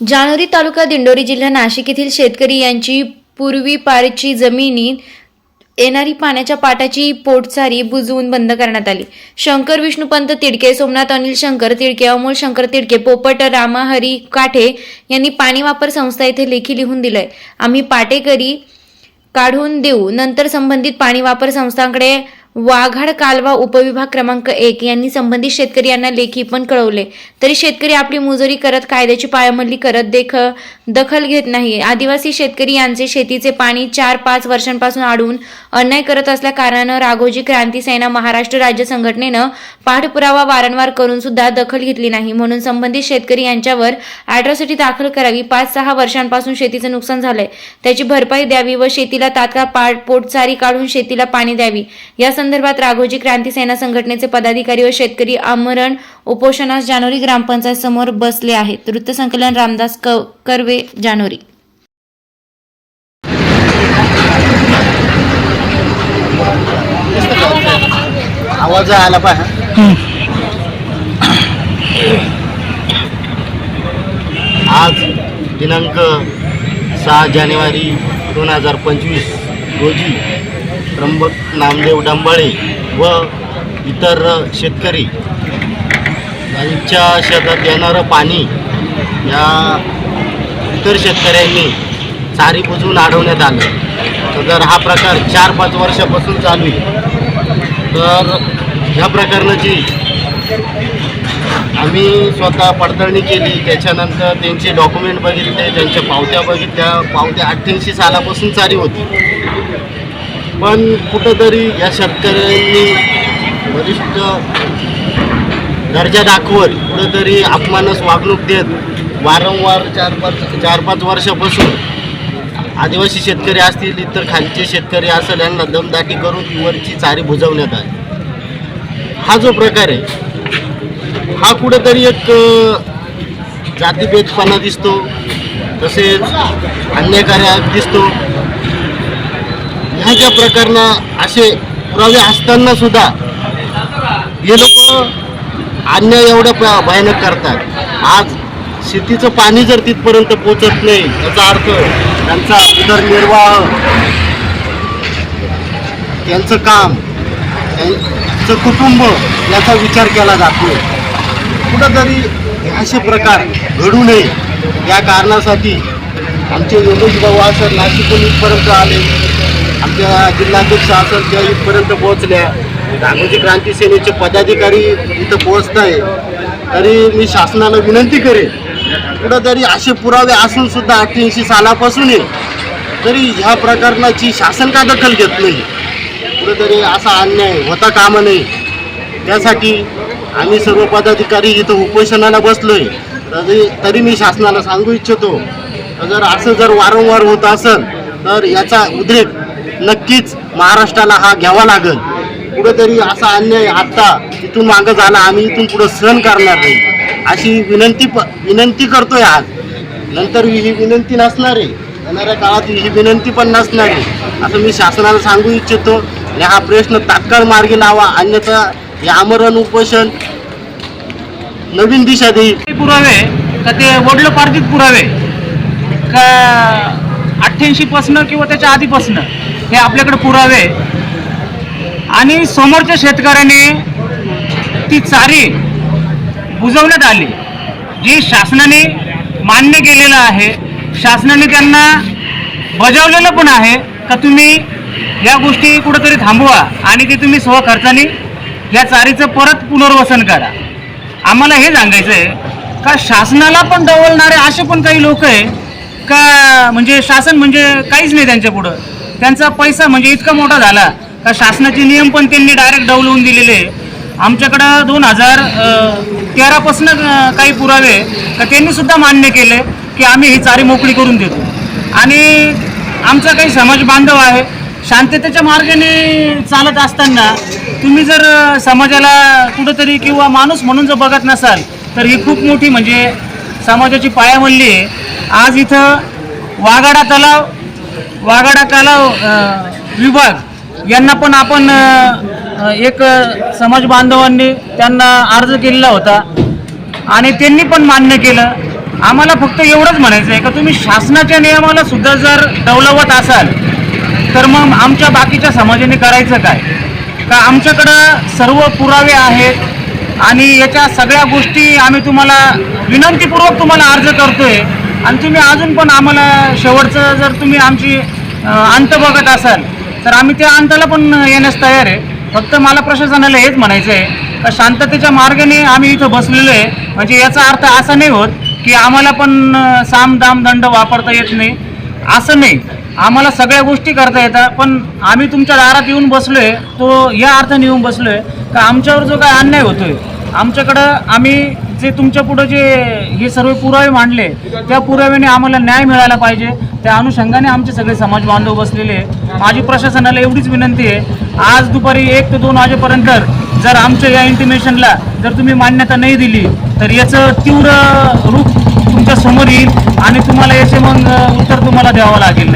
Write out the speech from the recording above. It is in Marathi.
जाणोरी तालुका दिंडोरी जिल्हा नाशिक येथील शेतकरी यांची पूर्वीपारची जमिनी येणारी पाण्याच्या पाटाची पोटसारी बुजवून बंद करण्यात आली. शंकर विष्णुपंत तिडके सोमनाथ अनिल शंकर तिडके अमोल शंकर तिडके पोपट रामाहरी काठे यांनी पाणी वापर संस्था येथे लेखी लिहून दिलंय. आम्ही पाटेकरी काढून देऊ. नंतर संबंधित पाणी वापर संस्थांकडे वाघाड कालवा उपविभाग क्रमांक एक. यांनी संबंधित शेतकरी यांना लेखी पण कळवले. तरी शेतकरी आपली मुजोरी करत कायद्याची पायमल्ली करत देख दखल घेत नाही. आदिवासी शेतकरी यांचे शेतीचे पाणी चार पाच वर्षांपासून अडवून अन्याय करत असल्या कारणानं राघोजी क्रांती सेना महाराष्ट्र राज्य संघटनेनं पाठपुरावा वारंवार करून सुद्धा दखल घेतली नाही. म्हणून संबंधित शेतकरी यांच्यावर अॅट्रॉसिटी दाखल करावी. पाच सहा वर्षांपासून शेतीचं नुकसान झालंय. त्याची भरपाई द्यावी व शेतीला तात्काळ पाठ पोटचारी काढून शेतीला पाणी द्यावी. या संदर्भात राघोजी क्रांती सेना संघटनेचे पदाधिकारी व शेतकरी आमरण उपोषणास जानोरी ग्रामपंचायत समोर बसले आहेत. वृत्तसंकलन रामदास क- कर्वे जानोरी आवाज आला पाहिजे आज दिनांक सहा जानेवारी दोन हजार पंचवीस रोजी त्र्यंबक नामदेव डंबाळे व इतर शेतकरी यांच्या शेतात येणारं पाणी या इतर शेतकऱ्यांनी चारी बुजवून अडवण्यात आलं. तर हा प्रकार चार पाच वर्षापासून चालू आहे तर ह्या प्रकरणाची आम्ही स्वतः पडताळणी केली. त्याच्यानंतर त्यांचे डॉक्युमेंट बघितले त्यांच्या पावत्या बघितल्या. पावत्या अठ्ठ्याऐंशी सालापासून चारी होती. पण कुठंतरी या शेतकऱ्यांनी वरिष्ठ दर्जा दाखवत कुठंतरी अपमानस वागणूक देत वारंवार चार पाच चार पाच वर्षापासून आदिवासी शेतकरी असतील इतर खालचे शेतकरी असेल यांना दमदाटी करून वरची चारी बुजवण्यात आली. हा जो प्रकार आहे हा कुठंतरी एक जातीभेदपणा दिसतो तसेच अन्यायकार्य दिसतो. ह्या ज्या असे पुरावे असताना सुद्धा हे लोक अन्याय एवढ्या भयानक करतात. आज शेतीचं पाणी जर तिथपर्यंत पोचत नाही याचा अर्थ त्यांचा उदरनिर्वाह त्यांचं काम त्यांचं कुटुंब याचा विचार केला जातो कुठंतरी असे प्रकार घडू नये. या कारणासाठी आमचे योगेश भाऊ असं नाशिकहून इथपर्यंत आले. आमच्या जिल्हाध्यक्ष असेल त्या इथपर्यंत पोहोचल्या राघोजी क्रांती सेनेचे पदाधिकारी इथं पोहोचत आहे तरी मी शासनाला विनंती करेन कुठंतरी असे पुरावे असून सुद्धा अठ्ठ्याऐंशी सालापासून आहे तरी ह्या प्रकरणाची शासन का दखल घेत नाही? कुठंतरी असा अन्याय होता कामा नये. त्यासाठी आम्ही सर्व पदाधिकारी इथं उपोषणाला बसलोय. तरी तरी मी शासनाला सांगू इच्छितो जर असं जर वारंवार होत असेल तर याचा उद्रेक नक्कीच महाराष्ट्राला हा घ्यावा लागेल. कुठेतरी असा अन्याय आत्ता इथून मागं झाला आम्ही इथून पुढं सहन करणार नाही. अशी विनंती प विनंती करतोय आज. नंतर ही विनंती नसणार आहे. येणाऱ्या काळात ही विनंती पण नसणार आहे. असं मी शासनाला सांगू इच्छितो. आणि हा प्रश्न तात्काळ मार्गी लावा. अन्यथा हे आमरण उपोषण नवीन दिशा देईल. पुरावे का ते वडलोपार्जित पुरावे? का अठ्ठ्याऐंशी पासनं किंवा त्याच्या आधीपासनं? हे आपल्याकडे पुरावे. आणि समोरच्या शेतकऱ्याने ती चारी बुजवण्यात आली. जी शासनाने मान्य केलेलं आहे शासनाने त्यांना बजावलेलं पण आहे का तुम्ही या गोष्टी कुठंतरी थांबवा आणि ते तुम्ही स्वखर्चाने या चारीचं परत पुनर्वसन करा. आम्हाला हे सांगायचं आहे का शासनाला पण डवलणारे असे पण काही लोक आहे का म्हणजे शासन म्हणजे काहीच नाही त्यांच्या पुढं. त्यांचा पैसा म्हणजे इतका मोठा झाला का शासनाचे नियम पण त्यांनी डायरेक्ट डवलवून दिलेले आहे. आमच्याकडं दोन हजार तेरापासून काही पुरावे का त्यांनीसुद्धा मान्य केले की आम्ही ही चारी मोकळी करून देतो. आणि आमचा काही समाज बांधव आहे शांततेच्या मार्गाने चालत असताना तुम्ही जर समाजाला कुठंतरी किंवा माणूस म्हणून जर बघत नसाल तर ही खूप मोठी म्हणजे समाजाची पायामल्ली आहे. आज इथं वाघाडा तलाव वाघाडा काला विभाग यांना पण आपण एक समाज बांधवांनी त्यांना अर्ज केलेला होता. आणि त्यांनी पण मान्य केलं. आम्हाला फक्त एवढंच म्हणायचं आहे का तुम्ही शासनाच्या नियमाला सुद्धा जर डवलवत असाल तर मग आमच्या बाकीच्या समाजाने करायचं काय? का आमच्याकडं सर्व पुरावे आहेत आणि याच्या सगळ्या गोष्टी आम्ही तुम्हाला विनंतीपूर्वक तुम्हाला अर्ज करतोय. आणि तुम्ही अजून पण आम्हाला शेवटचं जर तुम्ही आमची अंत बघत असाल तर आम्ही त्या अंताला पण येण्यास तयार आहे. फक्त मला प्रशासनाला हेच म्हणायचं आहे का शांततेच्या मार्गाने आम्ही इथं बसलेलो आहे. म्हणजे याचा अर्थ असा नाही होत की आम्हाला पण साम दाम दंड वापरता येत नाही. असं नाही. आम्हाला सगळ्या गोष्टी करता येतात पण आम्ही तुमच्या दारात येऊन बसलोय तो या अर्थाने येऊन बसलोय का आमच्यावर जो काय अन्याय होतोय आमच्याकडं आम्ही जे तुमच्या पुढं जे हे सर्व पुरावे मांडले त्या पुराव्याने आम्हाला न्याय मिळाला पाहिजे. त्या अनुषंगाने आमचे सगळे समाज बांधव बसलेले माझी प्रशासनाला एवढीच विनंती आहे. आज दुपारी एक ते दोन वाजेपर्यंत जर आमच्या या इंटिमेशनला जर तुम्ही मान्यता नाही दिली तर याचं तीव्र रूप तुमच्यासमोर येईल आणि तुम्हाला याचे मग उत्तर तुम्हाला द्यावं लागेल. नाही